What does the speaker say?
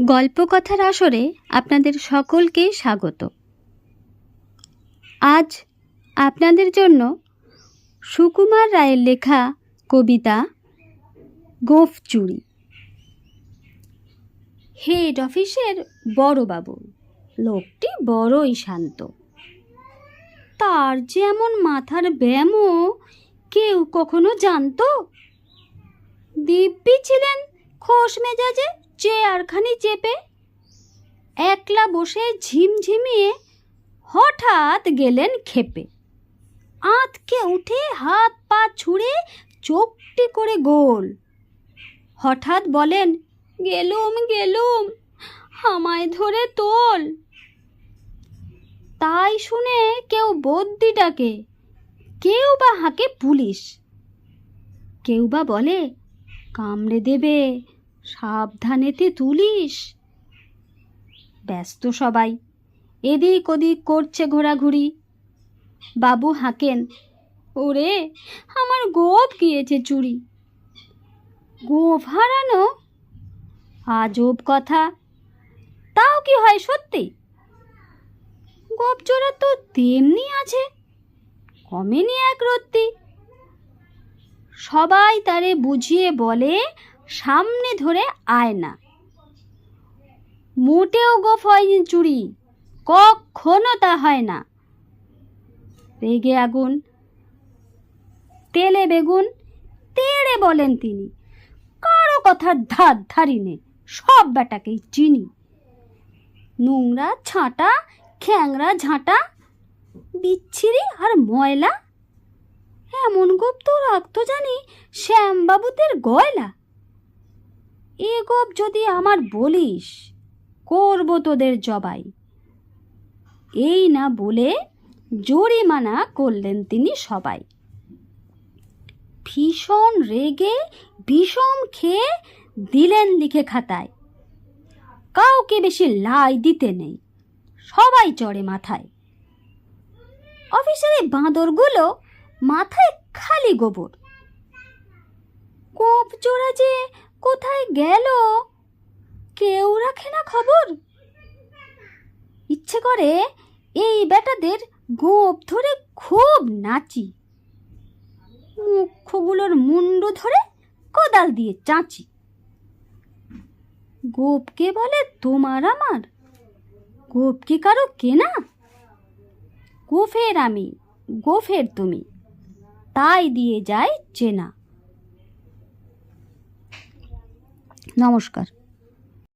গল্পকথার আসরে আপনাদের সকলকে স্বাগত। আজ আপনাদের জন্য সুকুমার রায়ের লেখা কবিতা গোফ চুরি হেড অফিসের বড়বাবু, লোকটি বড়ই শান্ত। তার যে এমন মাথার ব্যায়ামও কেউ কখনো জানতো? দিব্যি ছিলেন খোশ মেজাজে চেয়ারখানি চেপে একলা বসে ঝিমঝিমিয়ে হঠাৎ গেলেন খেপে। আঁতকে উঠে হাত পা ছুঁড়ে চোখটি করে গোল। হঠাৎ বলেন, গেলুম গেলুম, আমায় ধরে তোল। তাই শুনে কেউ বদ্যি ডাকে কেউ বা হাঁকে পুলিশ। কেউ বা বলে, কামড়ে দেবে সাবধানেতে তুলিস। ব্যস্ত সবাই। এদিক ওদিক করছে ঘোরাঘুরি। বাবু হাঁকেন, ওরে, আমার গোপ গিয়েছে চুরি। গোপ হারানো? আজব কথা। তাও কি হয় সত্যি? গোপ চোরা তো তেমনি আছে, কমেনি এক রত্তি। সবাই তারে বুঝিয়ে বলে সামনে ধরে আয় না। মোটেও গোফ হয়নি চুরি, কখনো তা হয় না। রেগে আগুন, তেলে বেগুন, তেড়ে বলেন তিনি, কারও কথার ধার ধারি নে সব বেটাকেই চিনি। নোংরা ছাঁটা, খ্যাংরা ঝাঁটা, বিচ্ছিরি আর ময়লা, এমন গোপ তো রাখতো জানি শ্যামবাবুদের গয়লা। এ গোপ যদি আমার বলিস, করব তোদের জবাই। এই না বলে জরিমানা করলেন তিনি সবাই। ভীষণ রেগে বিষম খেয়ে দিলেন লিখে খাতায়। কাউকে বেশি লাই দিতে নেই, সবাই চড়ে মাথায়। অফিসের এই বাঁদরগুলো মাথায় খালি গোবর। কোপ চোরা যে কোথায় গেল? কেউ রাখে না খবর? ইচ্ছে করে এই বেটাদের গোপ ধরে খুব নাচি। মুখগুলোর মুন্ডু ধরে কোদাল দিয়ে চাঁচি। গোপকে বলে তোমার আমার? গোপ কি কারও কেনা? গোফের আমি, গোফের তুমি। তাই দিয়ে যায় চেনা। নমস্কার।